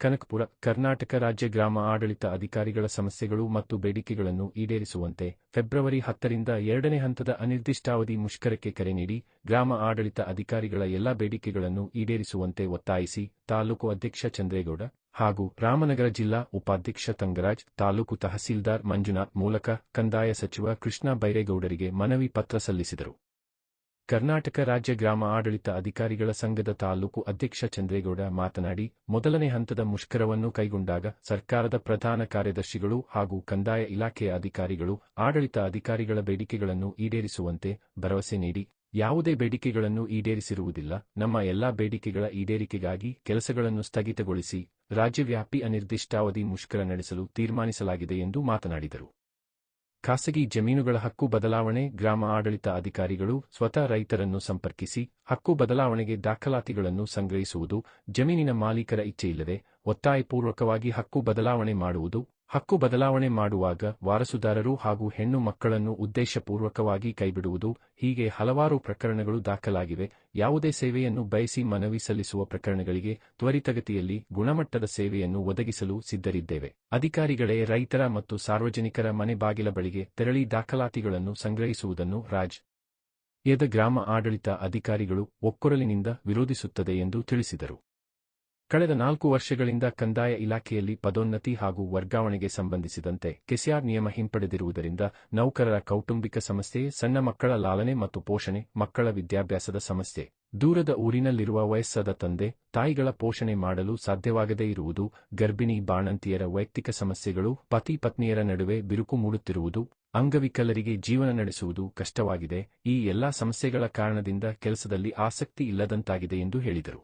ಕನಕಪುರ, ಕರ್ನಾಟಕ ರಾಜ್ಯ ಗ್ರಾಮ ಆಡಳಿತ ಅಧಿಕಾರಿಗಳ ಸಮಸ್ಯೆಗಳು ಮತ್ತು ಬೇಡಿಕೆಗಳನ್ನು ಈಡೇರಿಸುವಂತೆ ಫೆಬ್ರವರಿ ಹತ್ತರಿಂದ ಎರಡನೇ ಹಂತದ ಅನಿರ್ದಿಷ್ಟಾವಧಿ ಮುಷ್ಕರಕ್ಕೆ ಕರೆ ನೀಡಿ ಗ್ರಾಮ ಆಡಳಿತ ಅಧಿಕಾರಿಗಳ ಎಲ್ಲಾ ಬೇಡಿಕೆಗಳನ್ನು ಈಡೇರಿಸುವಂತೆ ಒತ್ತಾಯಿಸಿ ತಾಲೂಕು ಅಧ್ಯಕ್ಷ ಚಂದ್ರೇಗೌಡ ಹಾಗೂ ರಾಮನಗರ ಜಿಲ್ಲಾ ಉಪಾಧ್ಯಕ್ಷ ತಂಗರಾಜ್, ತಾಲೂಕು ತಹಸೀಲ್ದಾರ್ ಮಂಜುನಾಥ್ ಮೂಲಕ ಕಂದಾಯ ಸಚಿವ ಕೃಷ್ಣ ಬೈರೇಗೌಡರಿಗೆ ಮನವಿ ಪತ್ರ ಸಲ್ಲಿಸಿದರು. ಕರ್ನಾಟಕ ರಾಜ್ಯ ಗ್ರಾಮ ಆಡಳಿತ ಅಧಿಕಾರಿಗಳ ಸಂಘದ ತಾಲೂಕು ಅಧ್ಯಕ್ಷ ಚಂದ್ರೇಗೌಡ ಮಾತನಾಡಿ, ಮೊದಲನೇ ಹಂತದ ಮುಷ್ಕರವನ್ನು ಕೈಗೊಂಡಾಗ ಸರ್ಕಾರದ ಪ್ರಧಾನ ಕಾರ್ಯದರ್ಶಿಗಳು ಹಾಗೂ ಕಂದಾಯ ಇಲಾಖೆಯ ಅಧಿಕಾರಿಗಳು ಆಡಳಿತ ಅಧಿಕಾರಿಗಳ ಬೇಡಿಕೆಗಳನ್ನು ಈಡೇರಿಸುವಂತೆ ಭರವಸೆ ನೀಡಿ, ಯಾವುದೇ ಬೇಡಿಕೆಗಳನ್ನು ಈಡೇರಿಸಿರುವುದಿಲ್ಲ, ನಮ್ಮ ಎಲ್ಲಾ ಬೇಡಿಕೆಗಳ ಈಡೇರಿಕೆಗಾಗಿ ಕೆಲಸಗಳನ್ನು ಸ್ಥಗಿತಗೊಳಿಸಿ, ರಾಜ್ಯವ್ಯಾಪಿ ಅನಿರ್ದಿಷ್ಟಾವಧಿ ಮುಷ್ಕರ ನಡೆಸಲು ತೀರ್ಮಾನಿಸಲಾಗಿದೆ ಎಂದು ಮಾತನಾಡಿದರು. ಖಾಸಗಿ ಜಮೀನುಗಳ ಹಕ್ಕು ಬದಲಾವಣೆ, ಗ್ರಾಮ ಆಡಳಿತ ಅಧಿಕಾರಿಗಳು ಸ್ವತಃ ರೈತರನ್ನು ಸಂಪರ್ಕಿಸಿ ಹಕ್ಕು ಬದಲಾವಣೆಗೆ ದಾಖಲಾತಿಗಳನ್ನು ಸಂಗ್ರಹಿಸುವುದು, ಜಮೀನಿನ ಮಾಲೀಕರ ಇಚ್ಛೆಯಿಲ್ಲದೆ ಒತ್ತಾಯಪೂರ್ವಕವಾಗಿ ಹಕ್ಕು ಬದಲಾವಣೆ ಮಾಡುವುದು ಹಕ್ಕು ಬದಲಾವಣೆ ಮಾಡುವಾಗ ವಾರಸುದಾರರು ಹಾಗೂ ಹೆಣ್ಣು ಮಕ್ಕಳನ್ನು ಉದ್ದೇಶಪೂರ್ವಕವಾಗಿ ಕೈಬಿಡುವುದು, ಹೀಗೆ ಹಲವಾರು ಪ್ರಕರಣಗಳು ದಾಖಲಾಗಿವೆ. ಯಾವುದೇ ಸೇವೆಯನ್ನು ಬಯಸಿ ಮನವಿ ಸಲ್ಲಿಸುವ ಪ್ರಕರಣಗಳಿಗೆ ತ್ವರಿತಗತಿಯಲ್ಲಿ ಗುಣಮಟ್ಟದ ಸೇವೆಯನ್ನು ಒದಗಿಸಲು ಸಿದ್ಧರಿದ್ದೇವೆ. ಅಧಿಕಾರಿಗಳೇ ರೈತರ ಮತ್ತು ಸಾರ್ವಜನಿಕರ ಮನೆ ಬಾಗಿಲ ಬಳಿಗೆ ತೆರಳಿ ದಾಖಲಾತಿಗಳನ್ನು ಸಂಗ್ರಹಿಸುವುದನ್ನು ರಾಜ್. ಯದ ಗ್ರಾಮ ಆಡಳಿತ ಅಧಿಕಾರಿಗಳು ಒಕ್ಕೊರಲಿನಿಂದ ವಿರೋಧಿಸುತ್ತದೆ ಎಂದು ತಿಳಿಸಿದರು. ಕಳೆದ ನಾಲ್ಕು ವರ್ಷಗಳಿಂದ ಕಂದಾಯ ಇಲಾಖೆಯಲ್ಲಿ ಪದೋನ್ನತಿ ಹಾಗೂ ವರ್ಗಾವಣೆಗೆ ಸಂಬಂಧಿಸಿದಂತೆ ಕೆಸಿಆರ್ ನಿಯಮ ಹಿಂಪಡೆದಿರುವುದರಿಂದ ನೌಕರರ ಕೌಟುಂಬಿಕ ಸಮಸ್ಯೆ, ಸಣ್ಣ ಮಕ್ಕಳ ಲಾಲನೆ ಮತ್ತು ಪೋಷಣೆ, ಮಕ್ಕಳ ವಿದ್ಯಾಭ್ಯಾಸದ ಸಮಸ್ಯೆ, ದೂರದ ಊರಿನಲ್ಲಿರುವ ವಯಸ್ಸಾದ ತಂದೆ, ತಾಯಿಗಳ ಪೋಷಣೆ ಮಾಡಲು ಸಾಧ್ಯವಾಗದೇ ಇರುವುದು, ಗರ್ಭಿಣಿ ಬಾಣಂತಿಯರ ವೈಯಕ್ತಿಕ ಸಮಸ್ಯೆಗಳು, ಪತಿ ಪತ್ನಿಯರ ನಡುವೆ ಬಿರುಕು ಮೂಡುತ್ತಿರುವುದು, ಅಂಗವಿಕಲರಿಗೆ ಜೀವನ ನಡೆಸುವುದು ಕಷ್ಟವಾಗಿದೆ, ಈ ಎಲ್ಲಾ ಸಮಸ್ಯೆಗಳ ಕಾರಣದಿಂದ ಕೆಲಸದಲ್ಲಿ ಆಸಕ್ತಿ ಇಲ್ಲದಂತಾಗಿದೆ ಎಂದು ಹೇಳಿದರು.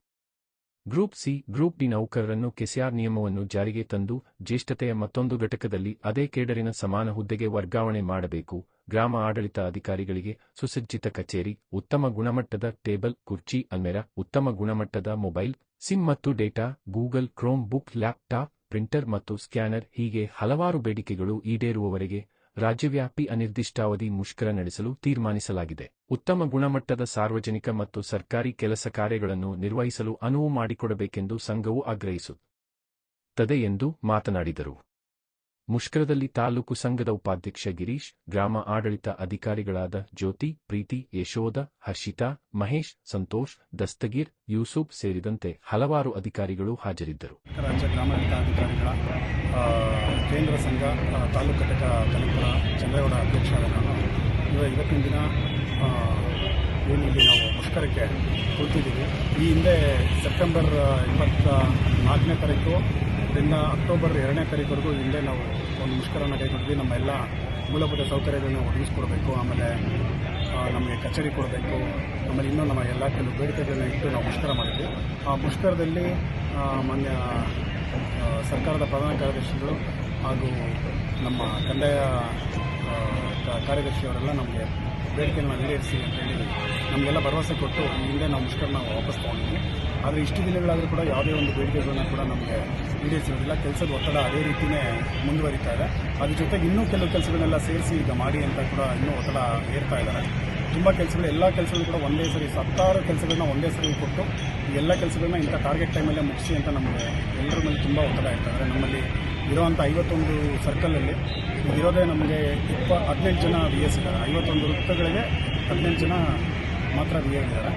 ಗ್ರೂಪ್ ಸಿ, ಗ್ರೂಪ್ ಡಿ ನೌಕರರನ್ನು ಕೆಸಿಆರ್ ನಿಯಮವನ್ನು ಜಾರಿಗೆ ತಂದು ಜ್ಯೇಷ್ಠತೆಯ ಮತ್ತೊಂದು ಘಟಕದಲ್ಲಿ ಅದೇ ಕೇಡರಿನ ಸಮಾನ ಹುದ್ದೆಗೆ ವರ್ಗಾವಣೆ ಮಾಡಬೇಕು. ಗ್ರಾಮ ಆಡಳಿತ ಅಧಿಕಾರಿಗಳಿಗೆ ಸುಸಜ್ಜಿತ ಕಚೇರಿ, ಉತ್ತಮ ಗುಣಮಟ್ಟದ ಟೇಬಲ್, ಕುರ್ಚಿ, ಅಲ್ಮೆರ, ಉತ್ತಮ ಗುಣಮಟ್ಟದ ಮೊಬೈಲ್, ಸಿಮ್ ಮತ್ತು data, google, chrome book, laptop, printer ಮತ್ತು ಸ್ಕ್ಯಾನರ್ ಹೀಗೆ ಹಲವಾರು ಬೇಡಿಕೆಗಳು ಈಡೇರುವವರೆಗೆ ರಾಜ್ಯವ್ಯಾಪಿ ಅನಿರ್ದಿಷ್ಟಾವಧಿ ಮುಷ್ಕರ ನಡೆಸಲು ತೀರ್ಮಾನಿಸಲಾಗಿದೆ. ಉತ್ತಮ ಗುಣಮಟ್ಟದ ಸಾರ್ವಜನಿಕ ಮತ್ತು ಸರ್ಕಾರಿ ಕೆಲಸ ಕಾರ್ಯಗಳನ್ನು ನಿರ್ವಹಿಸಲು ಅನುವು ಮಾಡಿಕೊಡಬೇಕೆಂದು ಸಂಘವು ಆಗ್ರಹಿಸುತ್ತದೆ ಎಂದು ಮಾತನಾಡಿದರು. ಮುಷ್ಕರದಲ್ಲಿ ತಾಲೂಕು ಸಂಘದ ಉಪಾಧ್ಯಕ್ಷ ಗಿರೀಶ್, ಗ್ರಾಮ ಆಡಳಿತ ಅಧಿಕಾರಿಗಳಾದ ಜ್ಯೋತಿ, ಪ್ರೀತಿ, ಯಶೋಧ, ಹರ್ಷಿತಾ, ಮಹೇಶ್, ಸಂತೋಷ್, ದಸ್ತಗೀರ್, ಯೂಸುಫ್ ಸೇರಿದಂತೆ ಹಲವಾರು ಅಧಿಕಾರಿಗಳು ಹಾಜರಿದ್ದರು. ಕೇಂದ್ರ ಸಂಘ ತಾಲೂಕು ಘಟಕ ಅಧ್ಯಕ್ಷರಾದ ನಾನು. ಇವತ್ತಿನ ದಿನ ಏನಿಲ್ಲಿ ನಾವು ಮುಷ್ಕರಕ್ಕೆ ಕುಳಿತಿದ್ದೀವಿ. ಈ ಹಿಂದೆ ಸೆಪ್ಟೆಂಬರ್ ಇಪ್ಪತ್ತ ನಾಲ್ಕನೇ ತಾರೀಕು ರಿಂದ ಅಕ್ಟೋಬರ್ ಎರಡನೇ ತಾರೀಕುವರೆಗೂ ಹಿಂದೆ ನಾವು ಒಂದು ಮುಷ್ಕರನ ಕೈಗೊಂಡ್ವಿ ನಮ್ಮ ಎಲ್ಲ ಮೂಲಭೂತ ಸೌಕರ್ಯಗಳನ್ನ ಒದಗಿಸ್ಕೊಡ್ಬೇಕು, ಆಮೇಲೆ ನಮಗೆ ಕಚೇರಿ ಕೊಡಬೇಕು, ಆಮೇಲೆ ಇನ್ನೂ ನಮ್ಮ ಎಲ್ಲ ಕೆಲವು ಬೇಡಿಕೆಗಳನ್ನ ಇಟ್ಟು ನಾವು ಮುಷ್ಕರ ಮಾಡಿದ್ವಿ. ಆ ಮುಷ್ಕರದಲ್ಲಿ ಮಾನ್ಯ ಸರ್ಕಾರದ ಪ್ರಧಾನ ಕಾರ್ಯದರ್ಶಿಗಳು ಹಾಗೂ ನಮ್ಮ ಕಂದಾಯ ಕಾರ್ಯದರ್ಶಿಯವರೆಲ್ಲ ನಮಗೆ ಬೇಡಿಕೆಯನ್ನು ಈಡೇರಿಸಿ ಅಂತೇಳಿ ನಮಗೆಲ್ಲ ಭರವಸೆ ಕೊಟ್ಟು ಹಿಂದೆ ನಾವು ಮುಷ್ಕರನ್ನ ವಾಪಸ್ ತಗೊಂಡಿದ್ವಿ ಆದರೆ ಇಷ್ಟು ದಿನಗಳಾದರೂ ಕೂಡ ಯಾವುದೇ ಒಂದು ಬೇಡಿಕೆಗಳನ್ನ ಕೂಡ ನಮಗೆ ಈಡೇರಿಸಿರೋದಿಲ್ಲ. ಕೆಲಸದ ಒತ್ತಡ ಅದೇ ರೀತಿಯೇ ಮುಂದುವರಿತಾ ಇದೆ. ಅದ್ರ ಜೊತೆಗೆ ಇನ್ನೂ ಕೆಲವು ಕೆಲಸಗಳನ್ನೆಲ್ಲ ಸೇರಿಸಿ ಈಗ ಮಾಡಿ ಅಂತ ಕೂಡ ಇನ್ನೂ ಒತ್ತಡ ಏರ್ತಾ ಇದ್ದಾರೆ. ತುಂಬ ಕೆಲಸಗಳು, ಎಲ್ಲ ಕೆಲಸಗಳು ಕೂಡ ಒಂದೇ ಸರಿ, ಸತ್ತಾರು ಕೆಲಸಗಳನ್ನ ಒಂದೇ ಸರಿ ಕೊಟ್ಟು ಎಲ್ಲ ಕೆಲಸಗಳನ್ನ ಇಂಥ ಟಾರ್ಗೆಟ್ ಟೈಮಲ್ಲೇ ಮುಗಿಸಿ ಅಂತ ನಮಗೆ ಎಲ್ಲರ ಮೇಲೆ ತುಂಬ ಒತ್ತಡ ಇರ್ತಾರೆ ನಮ್ಮಲ್ಲಿ ಇರುವಂಥ ಐವತ್ತೊಂದು ಸರ್ಕಲಲ್ಲಿ ಇರೋದೇ ನಮಗೆ ಇಪ್ಪ ಹದಿನೆಂಟು ಜನ ವಿ ಎಸ್ ಇದ್ದಾರೆ ಐವತ್ತೊಂದು ವೃತ್ತಗಳಿಗೆ ಹದಿನೆಂಟು ಜನ ಮಾತ್ರ ಬಿ ಇದ್ದಾರೆ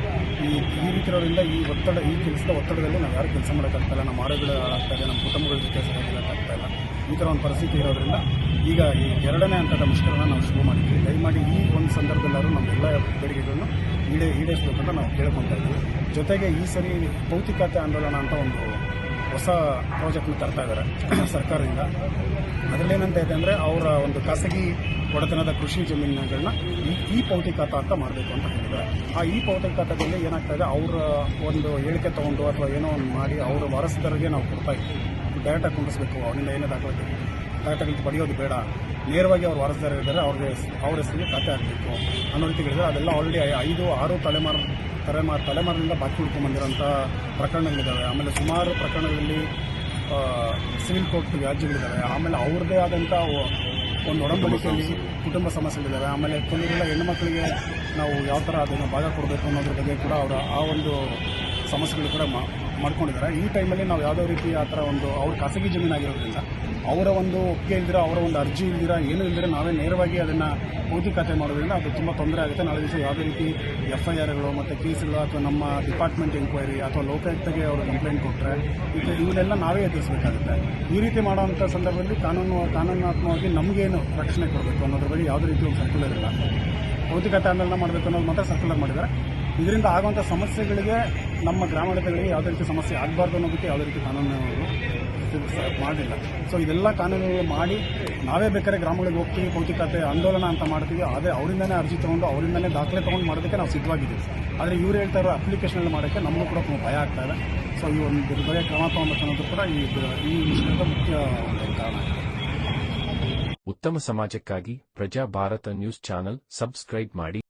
ಈ ಈ ರೀತಿರೋದ್ರಿಂದ ಈ ಒತ್ತಡ, ಈ ಕೆಲಸದ ಒತ್ತಡದಲ್ಲಿ ನಾವು ಯಾರು ಕೆಲಸ ಮಾಡೋಕ್ಕಾಗ್ತಾಯಿಲ್ಲ ನಮ್ಮ ಆರೋಗ್ಯ ಆಗ್ತಾ ಇದೆ, ನಮ್ಮ ಕುಟುಂಬಗಳ ಜೊತೆ ಇಲ್ಲ. ಈ ಥರ ಒಂದು ಪರಿಸ್ಥಿತಿ ಇರೋದ್ರಿಂದ ಈಗ ಈ ಎರಡನೇ ಹಂತದ ಮುಷ್ಕರನ್ನು ನಾವು ಶುರು ಮಾಡಿದ್ದೀವಿ ದಯಮಾಡಿ ಈ ಒಂದು ಸಂದರ್ಭದಲ್ಲಾದ್ರೂ ನಮ್ಮ ಎಲ್ಲ ಬೇಡಿಕೆಗಳನ್ನು ಈಡೇ ಈಡೇರಿಸಬೇಕು ಅಂತ ನಾವು ಕೇಳ್ಕೊತಾ ಇದ್ದೀವಿ. ಜೊತೆಗೆ ಈ ಸರಿ ಭೌತಿಕತೆ ಆಂದೋಲನ ಅಂತ ಒಂದು ಹೊಸ ಪ್ರಾಜೆಕ್ಟ್ನ ತರ್ತಾ ಇದ್ದಾರೆ ಸರ್ಕಾರದಿಂದ. ಅದರಲ್ಲೇನಂತ ಇದೆ ಅಂದರೆ ಅವರ ಒಂದು ಖಾಸಗಿ ಒಡೆತನದ ಕೃಷಿ ಜಮೀನುಗಳನ್ನ ಈ ಪೌತಿ ಖಾತಾ ಅಂತ ಮಾಡಬೇಕು ಅಂತ ಹೇಳಿದ್ದಾರೆ. ಆ ಈ ಪೌತಿ ಖಾತಾದಲ್ಲಿ ಏನಾಗ್ತಾ ಇದೆ, ಅವರ ಒಂದು ಹೇಳಿಕೆ ತಗೊಂಡು ಅಥವಾ ಏನೋ ಒಂದು ಮಾಡಿ ಅವರ ವಾರಸದಾರರಿಗೆ ನಾವು ಕೊಡ್ತಾ ಇದ್ದೀವಿ. ಡೈರೆಕ್ಟಾಗಿ ಕುಂಡಿಸ್ಬೇಕು ಅವರಿಂದ ಏನೇ ದಾಖಲಾತಿ ಡೈರೆಕ್ಟಾಗಿ ಪಡೆಯೋದು ಬೇಡ. ನೇರವಾಗಿ ಅವ್ರು ವಾರಸ್ದಾರ ಇದ್ದಾರೆ ಅವ್ರಿಗೆ ಅವ್ರ ಹೆಸರಿಗೆ ಖಾತೆ ಹಾಕಬೇಕು. ಅನ್ನೋ ರೀತಿ ಹೇಳಿದ್ರೆ ಅದೆಲ್ಲ ಆಲ್ರೆಡಿ ಐದು ಆರು ತಲೆಮಾರು ತಲೆಮಾರು ತಲೆಮಾರಿನಿಂದ ಬಾಕಿ ಉಳ್ಕೊಂಡ್ಬಂದಿರೋಂಥ ಪ್ರಕರಣಗಳಿದ್ದಾವೆ ಆಮೇಲೆ ಸುಮಾರು ಪ್ರಕರಣಗಳಲ್ಲಿ ಸಿವಿಲ್ ಕೋರ್ಟ್ ವ್ಯಾಜ್ಯಗಳಿದ್ದಾವೆ ಆಮೇಲೆ ಅವ್ರದ್ದೇ ಆದಂಥ ಒಂದು ಒಡಂಬಡಿಕೆಯಲ್ಲಿ ಕುಟುಂಬ ಸಮಸ್ಯೆಗಳಿದ್ದಾವೆ ಆಮೇಲೆ ಕೆಲವೆಲ್ಲ ಹೆಣ್ಣುಮಕ್ಕಳಿಗೆ ನಾವು ಯಾವ ಥರ ಅದನ್ನು ಭಾಗ ಕೊಡಬೇಕು ಅನ್ನೋದ್ರ ಬಗ್ಗೆ ಕೂಡ ಅವರ ಆ ಒಂದು ಸಮಸ್ಯೆಗಳು ಕೂಡ ಮಾ ಮಾಡ್ಕೊಂಡಿದ್ದಾರೆ. ಈ ಟೈಮಲ್ಲಿ ನಾವು ಯಾವುದೋ ರೀತಿ ಆ ಥರ ಒಂದು ಅವ್ರ ಖಾಸಗಿ ಜಮೀನಾಗಿರೋದ್ರಿಂದ ಅವರ ಒಂದು ಒಪ್ಪಿಗೆ ಇಲ್ದಿರೋ, ಅವರ ಒಂದು ಅರ್ಜಿ ಇಲ್ದಿರ, ಏನು ಇಲ್ದಿರ ನಾವೇ ನೇರವಾಗಿ ಅದನ್ನು ಖಾತೆ ಮಾಡೋದ್ರಿಂದ ಅದು ತುಂಬ ತೊಂದರೆ ಆಗುತ್ತೆ. ನಾಳೆ ದಿವಸ ಯಾವುದೇ ರೀತಿ ಎಫ್ ಐ ಆರ್ಗಳು ಮತ್ತು ಕೇಸ್ಗಳು ಅಥವಾ ನಮ್ಮ ಡಿಪಾರ್ಟ್ಮೆಂಟ್ ಎಂಕ್ವೈರಿ ಅಥವಾ ಲೋಕಾಯುಕ್ತಗೆ ಅವರು ಕಂಪ್ಲೇಂಟ್ ಕೊಟ್ಟರೆ ಇವನ್ನೆಲ್ಲ ನಾವೇ ಎದುರಿಸಬೇಕಾಗುತ್ತೆ. ಈ ರೀತಿ ಮಾಡೋವಂಥ ಸಂದರ್ಭದಲ್ಲಿ ಕಾನೂನು, ಕಾನೂನಾತ್ಮಕವಾಗಿ ನಮಗೇನು ರಕ್ಷಣೆ ಕೊಡಬೇಕು ಅನ್ನೋದ್ರ ಬಗ್ಗೆ ಯಾವುದೇ ರೀತಿ ಒಂದು ಸರ್ಕ್ಯುಲರ್ ಇಲ್ಲ. ಭೌತಿಕತೆ ಆಂದೋಲನ ಮಾಡಬೇಕು ಅನ್ನೋದು ಮಾತ್ರ ಸರ್ಕ್ಯುಲರ್ ಮಾಡಿದ್ದಾರೆ. ಇದರಿಂದ ಆಗುವಂಥ ಸಮಸ್ಯೆಗಳಿಗೆ ನಮ್ಮ ಗ್ರಾಮಾಡಳಿತಗಳಿಗೆ ಯಾವುದೇ ರೀತಿ ಸಮಸ್ಯೆ ಆಗಬಾರ್ದು ಅನ್ನೋದಕ್ಕೆ ಯಾವುದೇ ರೀತಿ ಕಾನೂನು ಮಾಡಿಲ್ಲ. ಸೊ ಇದೆಲ್ಲ ಕಾನೂನುಗಳು ಮಾಡಿ ನಾವೇ ಬೇಕಾದ್ರೆ ಗ್ರಾಮಗಳಿಗೆ ಹೋಗ್ತೀವಿ ಭೌತಿಕತೆ ಆಂದೋಲನ ಅಂತ ಮಾಡ್ತೀವಿ. ಅದೇ ಅವರಿಂದನೇ ಅರ್ಜಿ ತೊಗೊಂಡು ಅವರಿಂದನೇ ದಾಖಲೆ ತೊಗೊಂಡು ಮಾಡೋದಕ್ಕೆ ನಾವು ಸಿದ್ಧವಾಗಿದ್ದೀವಿ. ಆದರೆ ಇವ್ರು ಹೇಳ್ತಾ ಇರೋ ಅಪ್ಲಿಕೇಶನ್ ಮಾಡೋಕ್ಕೆ ನಮಗೂ ಕೂಡ ತುಂಬ ಭಯ ಆಗ್ತಾ ಇದೆ. ಸೊ ಈ ಒಂದು ಬಗ್ಗೆ ಕ್ರಮ ತೊಗೊಬೇಕು ಅನ್ನೋದು ಕೂಡ ಈ ಈ ವಿಷಯದ ಮುಖ್ಯ ಕಾರಣ. ಉತ್ತಮ ಸಮಾಜಕ್ಕಾಗಿ ಪ್ರಜಾ ಭಾರತ ನ್ಯೂಸ್ ಚಾನೆಲ್ ಸಬ್ಸ್ಕ್ರೈಬ್ ಮಾಡಿ.